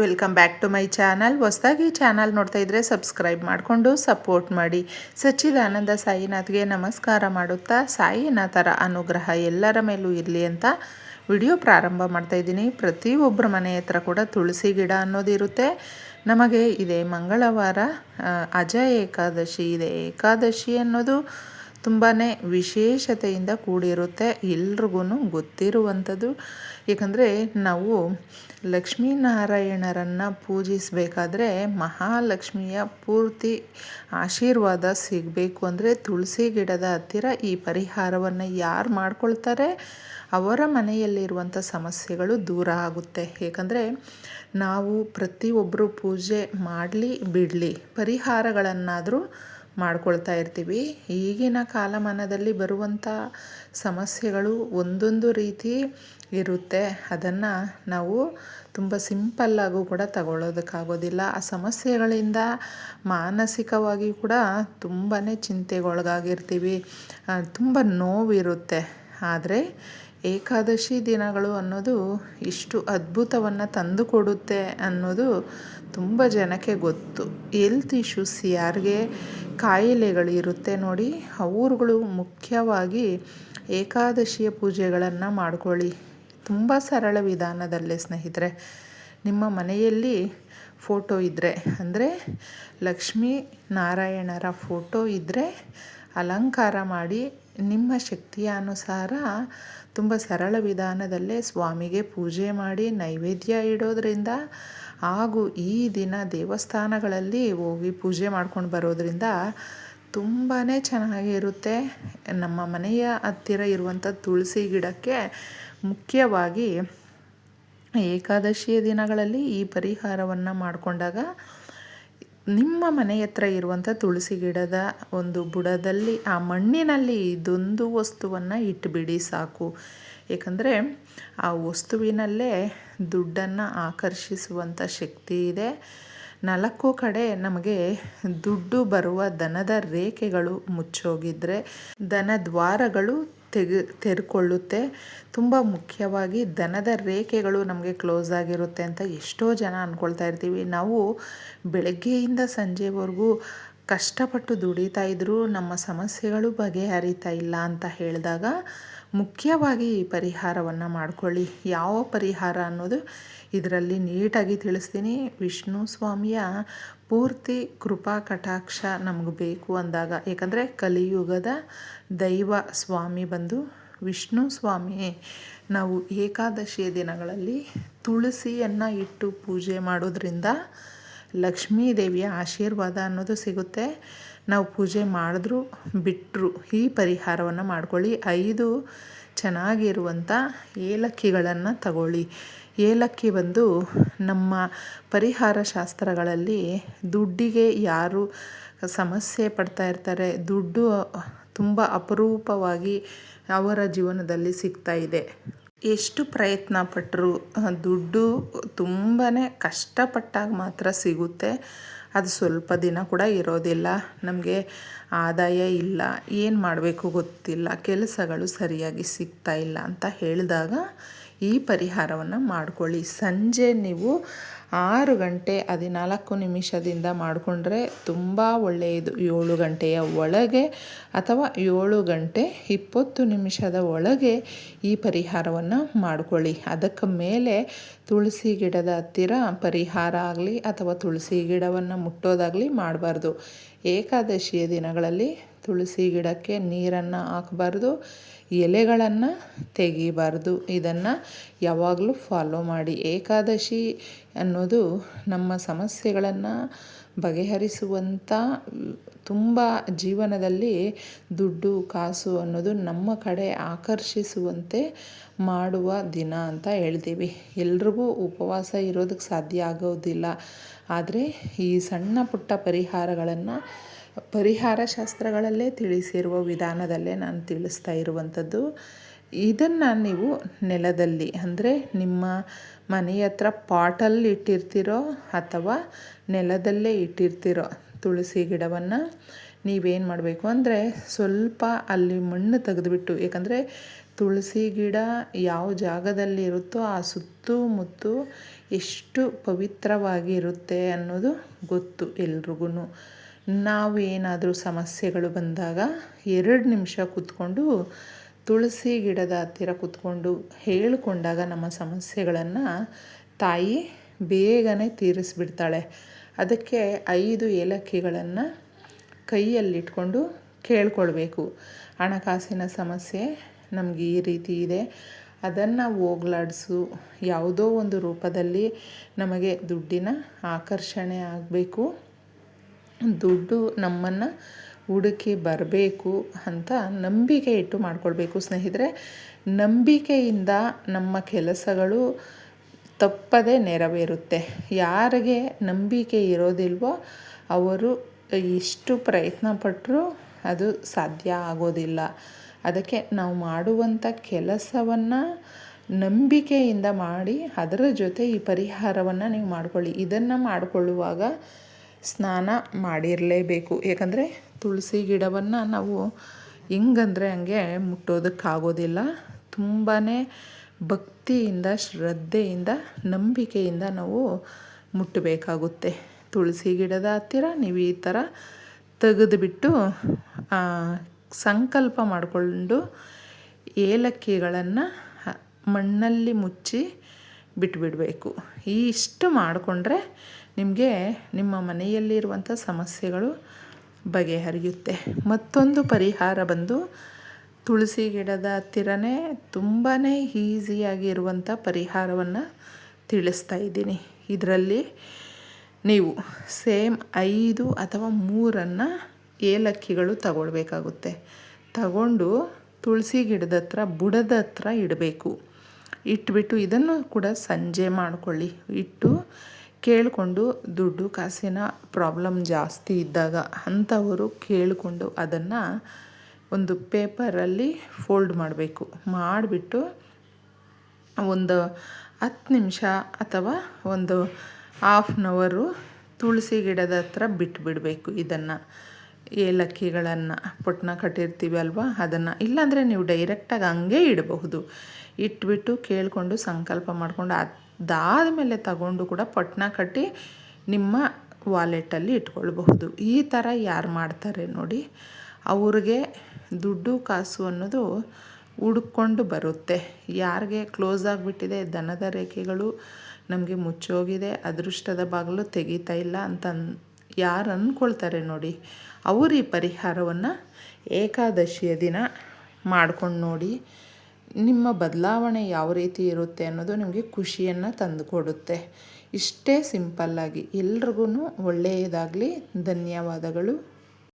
Welcome back to my channel. ಹೊಸದಾಗಿ channel ನೋಡ್ತಾ ಇದ್ದರೆ ಸಬ್ಸ್ಕ್ರೈಬ್ ಮಾಡಿಕೊಂಡು ಸಪೋರ್ಟ್ ಮಾಡಿ. ಸಚ್ಚಿದಾನಂದ ಸಾಯಿನಾಥ್ಗೆ ನಮಸ್ಕಾರ ಮಾಡುತ್ತಾ ಸಾಯಿನಾಥರ ಅನುಗ್ರಹ ಎಲ್ಲರ ಮೇಲೂ ಇರಲಿ ಅಂತ ವಿಡಿಯೋ ಪ್ರಾರಂಭ ಮಾಡ್ತಾ ಇದ್ದೀನಿ. ಪ್ರತಿಯೊಬ್ಬರ ಮನೆ ಹತ್ರ ಕೂಡ ತುಳಸಿ ಗಿಡ ಅನ್ನೋದಿರುತ್ತೆ ನಮಗೆ ಇದೆ ಮಂಗಳವಾರ ಅಜ ಏಕಾದಶಿ, ಇದೆ ಏಕಾದಶಿ ಅನ್ನೋದು ತುಂಬಾ ವಿಶೇಷತೆಯಿಂದ ಕೂಡಿರುತ್ತೆ ಎಲ್ರಿಗೂ ಗೊತ್ತಿರುವಂಥದ್ದು. ಏಕೆಂದರೆ ನಾವು ಲಕ್ಷ್ಮೀನಾರಾಯಣರನ್ನು ಪೂಜಿಸಬೇಕಾದ್ರೆ ಮಹಾಲಕ್ಷ್ಮಿಯ ಪೂರ್ತಿ ಆಶೀರ್ವಾದ ಸಿಗಬೇಕು ಅಂದರೆ ತುಳಸಿ ಗಿಡದ ಹತ್ತಿರ ಈ ಪರಿಹಾರವನ್ನು ಯಾರು ಮಾಡ್ಕೊಳ್ತಾರೆ? ಅವರ ಮನೆಯಲ್ಲಿರುವಂಥ ಸಮಸ್ಯೆಗಳು ದೂರ ಆಗುತ್ತೆ. ಏಕೆಂದರೆ ನಾವು ಪ್ರತಿಯೊಬ್ಬರು ಪೂಜೆ ಮಾಡಲಿ ಬಿಡಲಿ ಪರಿಹಾರಗಳನ್ನಾದರೂ ಮಾಡ್ಕೊಳ್ತಾ ಇರ್ತೀವಿ. ಈಗಿನ ಕಾಲಮಾನದಲ್ಲಿ ಬರುವಂಥ ಸಮಸ್ಯೆಗಳು ಒಂದೊಂದು ರೀತಿ ಇರುತ್ತೆ. ಅದನ್ನು ನಾವು ತುಂಬ ಸಿಂಪಲ್ಲಾಗೂ ಕೂಡ ತಗೊಳ್ಳೋದಕ್ಕಾಗೋದಿಲ್ಲ. ಆ ಸಮಸ್ಯೆಗಳಿಂದ ಮಾನಸಿಕವಾಗಿ ಕೂಡ ತುಂಬಾ ಚಿಂತೆಗೊಳಗಾಗಿರ್ತೀವಿ. ತುಂಬ ನೋವಿರುತ್ತೆ. ಆದರೆ ಏಕಾದಶಿ ದಿನಗಳು ಅನ್ನೋದು ಇಷ್ಟು ಅದ್ಭುತವನ್ನು ತಂದು ಕೊಡುತ್ತೆ ಅನ್ನೋದು ತುಂಬ ಜನಕ್ಕೆ ಗೊತ್ತು. ಎಲ್ತ್ ಇಶ್ಯೂಸ್ ಯಾರಿಗೆ ಕಾಯಿಲೆಗಳಿರುತ್ತೆ ನೋಡಿ ಅವ್ರುಗಳು ಮುಖ್ಯವಾಗಿ ಏಕಾದಶಿಯ ಪೂಜೆಗಳನ್ನು ಮಾಡ್ಕೊಳ್ಳಿ. ತುಂಬ ಸರಳ ವಿಧಾನದಲ್ಲೇ ಸ್ನೇಹಿತರೆ, ನಿಮ್ಮ ಮನೆಯಲ್ಲಿ ಫೋಟೋ ಇದ್ದರೆ ಅಂದರೆ ಲಕ್ಷ್ಮೀ ನಾರಾಯಣರ ಫೋಟೋ ಇದ್ದರೆ ಅಲಂಕಾರ ಮಾಡಿ ನಿಮ್ಮ ಶಕ್ತಿಯ ಅನುಸಾರ ತುಂಬ ಸರಳ ವಿಧಾನದಲ್ಲೇ ಸ್ವಾಮಿಗೆ ಪೂಜೆ ಮಾಡಿ ನೈವೇದ್ಯ ಇಡೋದ್ರಿಂದ ಹಾಗೂ ಈ ದಿನ ದೇವಸ್ಥಾನಗಳಲ್ಲಿ ಹೋಗಿ ಪೂಜೆ ಮಾಡ್ಕೊಂಡು ಬರೋದ್ರಿಂದ ತುಂಬಾ ಚೆನ್ನಾಗಿರುತ್ತೆ. ನಮ್ಮ ಮನೆಯ ಹತ್ತಿರ ಇರುವಂಥ ತುಳಸಿ ಗಿಡಕ್ಕೆ ಮುಖ್ಯವಾಗಿ ಏಕಾದಶಿಯ ದಿನಗಳಲ್ಲಿ ಈ ಪರಿಹಾರವನ್ನು ಮಾಡಿಕೊಂಡಾಗ ನಿಮ್ಮ ಮನೆ ಹತ್ರ ಇರುವಂಥ ತುಳಸಿ ಗಿಡದ ಒಂದು ಬುಡದಲ್ಲಿ, ಆ ಮಣ್ಣಿನಲ್ಲಿ ಇದೊಂದು ವಸ್ತುವನ್ನು ಇಟ್ಟುಬಿಡಿ ಸಾಕು. ಏಕೆಂದರೆ ಆ ವಸ್ತುವಿನಲ್ಲೇ ದುಡ್ಡನ್ನು ಆಕರ್ಷಿಸುವಂಥ ಶಕ್ತಿ ಇದೆ. ನಾಲ್ಕು ಕಡೆ ನಮಗೆ ದುಡ್ಡು ಬರುವ ದನದ ರೇಖೆಗಳು ಮುಚ್ಚೋಗಿದ್ರೆ ದನ ದ್ವಾರಗಳು ತೆಗೆ, ತೆರ್ಕೊಳ್ಳುತ್ತೆ. ತುಂಬ ಮುಖ್ಯವಾಗಿ ದನದ ರೇಖೆಗಳು ನಮಗೆ ಕ್ಲೋಸ್ ಆಗಿರುತ್ತೆ ಅಂತ ಎಷ್ಟೋ ಜನ ಅಂದ್ಕೊಳ್ತಾ ಇರ್ತೀವಿ. ನಾವು ಬೆಳಗ್ಗೆಯಿಂದ ಸಂಜೆವರೆಗೂ ಕಷ್ಟಪಟ್ಟು ದುಡಿತಾ ಇದ್ದರೂ ನಮ್ಮ ಸಮಸ್ಯೆಗಳು ಬಗೆಹರಿತಾ ಇಲ್ಲ ಅಂತ ಹೇಳಿದಾಗ ಮುಖ್ಯವಾಗಿ ಈ ಪರಿಹಾರವನ್ನು ಮಾಡ್ಕೊಳ್ಳಿ. ಯಾವ ಪರಿಹಾರ ಅನ್ನೋದು ಇದರಲ್ಲಿ ನೀಟಾಗಿ ತಿಳಿಸ್ತೀನಿ. ವಿಷ್ಣು ಸ್ವಾಮಿಯ ಪೂರ್ತಿ ಕೃಪಾ ಕಟಾಕ್ಷ ನಮಗೆ ಬೇಕು ಅಂದಾಗ. ಏಕೆಂದರೆ ಕಲಿಯುಗದ ದೈವ ಸ್ವಾಮಿ ಬಂದು ವಿಷ್ಣು ಸ್ವಾಮಿ. ನಾವು ಏಕಾದಶಿಯ ದಿನಗಳಲ್ಲಿ ತುಳಸಿಯನ್ನು ಇಟ್ಟು ಪೂಜೆ ಮಾಡೋದ್ರಿಂದ ಲಕ್ಷ್ಮೀ ದೇವಿಯ ಆಶೀರ್ವಾದ ಅನ್ನೋದು ಸಿಗುತ್ತೆ. ನಾವು ಪೂಜೆ ಮಾಡಿದ್ರು ಬಿಟ್ಟರು ಈ ಪರಿಹಾರವನ್ನು ಮಾಡ್ಕೊಳ್ಳಿ. ಐದು ಚೆನ್ನಾಗಿರುವಂಥ ಏಲಕ್ಕಿಗಳನ್ನು ತಗೊಳ್ಳಿ. ಏಲಕ್ಕಿ ಬಂದು ನಮ್ಮ ಪರಿಹಾರ ಶಾಸ್ತ್ರಗಳಲ್ಲಿ ದುಡ್ಡಿಗೆ ಯಾರು ಸಮಸ್ಯೆ ಪಡ್ತಾ ಇರ್ತಾರೆ, ದುಡ್ಡು ತುಂಬ ಅಪರೂಪವಾಗಿ ಅವರ ಜೀವನದಲ್ಲಿ ಸಿಗ್ತಾ ಇದೆ. ಎಷ್ಟು ಪ್ರಯತ್ನ ಪಟ್ಟರು ದುಡ್ಡು ತುಂಬಾ ಕಷ್ಟಪಟ್ಟಾಗ ಮಾತ್ರ ಸಿಗುತ್ತೆ. ಅದು ಸ್ವಲ್ಪ ದಿನ ಕೂಡ ಇರೋದಿಲ್ಲ, ನಮಗೆ ಆದಾಯ ಇಲ್ಲ, ಏನು ಮಾಡಬೇಕು ಗೊತ್ತಿಲ್ಲ, ಕೆಲಸಗಳು ಸರಿಯಾಗಿ ಸಿಗ್ತಾ ಇಲ್ಲ ಅಂತ ಹೇಳಿದಾಗ ಈ ಪರಿಹಾರವನ್ನು ಮಾಡಿಕೊಳ್ಳಿ. ಸಂಜೆ ನೀವು ಆರು ಗಂಟೆ ಹದಿನಾಲ್ಕು ನಿಮಿಷದಿಂದ ಮಾಡಿಕೊಂಡ್ರೆ ತುಂಬ ಒಳ್ಳೆಯದು. ಏಳು ಗಂಟೆಯ ಒಳಗೆ ಅಥವಾ ಏಳು ಗಂಟೆ ಇಪ್ಪತ್ತು ನಿಮಿಷದ ಒಳಗೆ ಈ ಪರಿಹಾರವನ್ನು ಮಾಡಿಕೊಳ್ಳಿ. ಅದಕ್ಕೆ ಮೇಲೆ ತುಳಸಿ ಗಿಡದ ಹತ್ತಿರ ಪರಿಹಾರ ಆಗಲಿ ಅಥವಾ ತುಳಸಿ ಗಿಡವನ್ನು ಮುಟ್ಟೋದಾಗಲಿ ಮಾಡಬಾರ್ದು. ಏಕಾದಶಿಯ ದಿನಗಳಲ್ಲಿ ತುಳಸಿ ಗಿಡಕ್ಕೆ ನೀರನ್ನು ಹಾಕಬಾರ್ದು. ಎಲೆಗಳನ್ನು ತೆಗಿಬಾರ್ದು. ಇದನ್ನು ಯಾವಾಗಲೂ ಫಾಲೋ ಮಾಡಿ. ಏಕಾದಶಿ ಅನ್ನೋದು ನಮ್ಮ ಸಮಸ್ಯೆಗಳನ್ನು ಬಗೆಹರಿಸುವಂಥ ತುಂಬ ಜೀವನದಲ್ಲಿ ದುಡ್ಡು, ಕಾಸು ಅನ್ನೋದು ನಮ್ಮ ಕಡೆ ಆಕರ್ಷಿಸುವಂತೆ ಮಾಡುವ ದಿನ ಅಂತ ಹೇಳ್ತೀವಿ. ಎಲ್ರಿಗೂ ಉಪವಾಸ ಇರೋದಕ್ಕೆ ಸಾಧ್ಯ ಆಗೋದಿಲ್ಲ. ಆದರೆ ಈ ಸಣ್ಣ ಪುಟ್ಟ ಪರಿಹಾರಗಳನ್ನು ಪರಿಹಾರ ಶಾಸ್ತ್ರಗಳಲ್ಲೇ ತಿಳಿಸಿರುವ ವಿಧಾನದಲ್ಲೇ ನಾನು ತಿಳಿಸ್ತಾ ಇರುವಂಥದ್ದು. ಇದನ್ನು ನೀವು ನೆಲದಲ್ಲಿ, ಅಂದರೆ ನಿಮ್ಮ ಮನೆಯ ಹತ್ರ ಪಾಟಲ್ಲಿ ಇಟ್ಟಿರ್ತೀರೋ ಅಥವಾ ನೆಲದಲ್ಲೇ ಇಟ್ಟಿರ್ತಿರೋ ತುಳಸಿ ಗಿಡವನ್ನು, ನೀವೇನು ಮಾಡಬೇಕು ಅಂದರೆ ಸ್ವಲ್ಪ ಅಲ್ಲಿ ಮಣ್ಣು ತೆಗೆದುಬಿಟ್ಟು ಯಾಕಂದರೆ ತುಳಸಿ ಗಿಡ ಯಾವ ಜಾಗದಲ್ಲಿ ಇರುತ್ತೋ ಆ ಸುತ್ತಮುತ್ತು ಎಷ್ಟು ಪವಿತ್ರವಾಗಿ ಇರುತ್ತೆ ಅನ್ನೋದು ಗೊತ್ತು ಎಲ್ರಿಗೂ ನಾವು ಏನಾದರೂ ಸಮಸ್ಯೆಗಳು ಬಂದಾಗ ಎರಡು ನಿಮಿಷ ಕೂತ್ಕೊಂಡು ತುಳಸಿ ಗಿಡದ ಹತ್ತಿರ ಕೂತ್ಕೊಂಡು ಹೇಳಿಕೊಂಡಾಗ ನಮ್ಮ ಸಮಸ್ಯೆಗಳನ್ನು ತಾಯಿ ಬೇಗನೆ ತೀರಿಸ್ಬಿಡ್ತಾಳೆ. ಅದಕ್ಕೆ ಐದು ಏಲಕ್ಕಿಗಳನ್ನು ಕೈಯಲ್ಲಿಟ್ಕೊಂಡು ಕೇಳ್ಕೊಳ್ಬೇಕು. ಹಣಕಾಸಿನ ಸಮಸ್ಯೆ ನಮಗೆ ಈ ರೀತಿ ಇದೆ. ಅದನ್ನು ಹೋಗ್ಲಾಡಿಸು. ಯಾವುದೋ ಒಂದು ರೂಪದಲ್ಲಿ ನಮಗೆ ದುಡ್ಡಿನ ಆಕರ್ಷಣೆ ಆಗಬೇಕು. ದುಡ್ಡು ನಮ್ಮನ್ನು ಹುಡುಕಿ ಬರಬೇಕು ಅಂತ ನಂಬಿಕೆ ಇಟ್ಟು ಮಾಡ್ಕೊಳ್ಬೇಕು ಸ್ನೇಹಿತರೆ. ನಂಬಿಕೆಯಿಂದ ನಮ್ಮ ಕೆಲಸಗಳು ತಪ್ಪದೇ ನೆರವೇರುತ್ತೆ. ಯಾರಿಗೆ ನಂಬಿಕೆ ಇರೋದಿಲ್ವೋ ಅವರು ಎಷ್ಟು ಪ್ರಯತ್ನ ಪಟ್ಟರೂ ಅದು ಸಾಧ್ಯ ಆಗೋದಿಲ್ಲ. ಅದಕ್ಕೆ ನಾವು ಮಾಡುವಂಥ ಕೆಲಸವನ್ನು ನಂಬಿಕೆಯಿಂದ ಮಾಡಿ ಅದರ ಜೊತೆ ಈ ಪರಿಹಾರವನ್ನು ನೀವು ಮಾಡ್ಕೊಳ್ಳಿ. ಇದನ್ನು ಮಾಡಿಕೊಳ್ಳುವಾಗ ಸ್ನಾನ ಮಾಡಿರಲೇಬೇಕು. ಯಾಕಂದರೆ ತುಳಸಿ ಗಿಡವನ್ನು ನಾವು ಹೆಂಗಂದರೆ ಹಂಗೆ ಮುಟ್ಟೋದಕ್ಕಾಗೋದಿಲ್ಲ. ತುಂಬಾ ಭಕ್ತಿಯಿಂದ, ಶ್ರದ್ಧೆಯಿಂದ, ನಂಬಿಕೆಯಿಂದ ನಾವು ಮುಟ್ಟಬೇಕಾಗುತ್ತೆ. ತುಳಸಿ ಗಿಡದ ಹತ್ತಿರ ನೀವು ಈ ಥರ ತೆಗೆದುಬಿಟ್ಟು ಸಂಕಲ್ಪ ಮಾಡಿಕೊಂಡು ಏಲಕ್ಕಿಗಳನ್ನು ಮಣ್ಣಲ್ಲಿ ಮುಚ್ಚಿ ಬಿಟ್ಬಿಡಬೇಕು. ಇಷ್ಟು ಮಾಡಿಕೊಂಡ್ರೆ ನಿಮಗೆ ನಿಮ್ಮ ಮನೆಯಲ್ಲಿರುವಂಥ ಸಮಸ್ಯೆಗಳು ಬಗೆಹರಿಯುತ್ತೆ. ಮತ್ತೊಂದು ಪರಿಹಾರ ಬಂದು ತುಳಸಿ ಗಿಡದ ಹತ್ತಿರನೇ ತುಂಬಾ ಈಸಿಯಾಗಿರುವಂಥ ಪರಿಹಾರವನ್ನು ತಿಳಿಸ್ತಾ ಇದ್ದೀನಿ. ಇದರಲ್ಲಿ ನೀವು ಸೇಮ್ ಐದು ಅಥವಾ ಮೂರನ್ನು ಏಲಕ್ಕಿಗಳು ತಗೊಳ್ಬೇಕಾಗುತ್ತೆ. ತಗೊಂಡು ತುಳಸಿ ಗಿಡದ ಹತ್ರ, ಬುಡದ ಹತ್ರ ಇಡಬೇಕು. ಇಟ್ಬಿಟ್ಟು ಇದನ್ನು ಕೂಡ ಸಂಜೆ ಮಾಡಿಕೊಳ್ಳಿ. ಇಟ್ಟು ಕೇಳಿಕೊಂಡು ದುಡ್ಡು ಕಾಸಿನ ಪ್ರಾಬ್ಲಮ್ ಜಾಸ್ತಿ ಇದ್ದಾಗ ಅಂಥವರು ಕೇಳಿಕೊಂಡು ಅದನ್ನು ಒಂದು ಪೇಪರಲ್ಲಿ ಫೋಲ್ಡ್ ಮಾಡಬೇಕು. ಮಾಡಿಬಿಟ್ಟು ಒಂದು ಹತ್ತು ನಿಮಿಷ ಅಥವಾ ಒಂದು ಹಾಫ್ ಆನ್ ಅವರು ತುಳಸಿ ಗಿಡದ ಹತ್ರ ಬಿಟ್ಟುಬಿಡಬೇಕು ಇದನ್ನು. ಏಲಕ್ಕಿಗಳನ್ನು ಪೊಟ್ನ ಕಟ್ಟಿರ್ತೀವಿ ಅಲ್ವಾ? ಅದನ್ನು. ಇಲ್ಲಾಂದರೆ ನೀವು ಡೈರೆಕ್ಟಾಗಿ ಹಂಗೆ ಇಡಬಹುದು. ಇಟ್ಬಿಟ್ಟು ಕೇಳಿಕೊಂಡು ಸಂಕಲ್ಪ ಮಾಡಿಕೊಂಡು ಅದಾದ ಮೇಲೆ ತಗೊಂಡು ಕೂಡ ಪಟ್ನ ಕಟ್ಟಿ ನಿಮ್ಮ ವಾಲೆಟಲ್ಲಿ ಇಟ್ಕೊಳ್ಬಹುದು. ಈ ಥರ ಯಾರು ಮಾಡ್ತಾರೆ ನೋಡಿ, ಅವ್ರಿಗೆ ದುಡ್ಡು ಕಾಸು ಅನ್ನೋದು ಹುಡುಕೊಂಡು ಬರುತ್ತೆ. ಯಾರಿಗೆ ಕ್ಲೋಸ್ ಆಗಿಬಿಟ್ಟಿದೆ, ದನದ ರೇಖೆಗಳು ನಮಗೆ ಮುಚ್ಚೋಗಿದೆ, ಅದೃಷ್ಟದ ಬಾಗಿಲು ತೆಗಿತಾ ಇಲ್ಲ ಅಂತ ಯಾರು ಅಂದ್ಕೊಳ್ತಾರೆ ನೋಡಿ, ಅವರು ಈ ಪರಿಹಾರವನ್ನು ಏಕಾದಶಿಯ ದಿನ ಮಾಡ್ಕೊಂಡು ನೋಡಿ ನಿಮ್ಮ ಬದಲಾವಣೆ ಯಾವ ರೀತಿ ಇರುತ್ತೆ ಅನ್ನೋದು ನಿಮಗೆ ಖುಷಿಯನ್ನು ತಂದುಕೊಡುತ್ತೆ ಇಷ್ಟೇ ಸಿಂಪಲ್ಲಾಗಿ. ಎಲ್ರಿಗೂ ಒಳ್ಳೆಯದಾಗಲಿ. ಧನ್ಯವಾದಗಳು.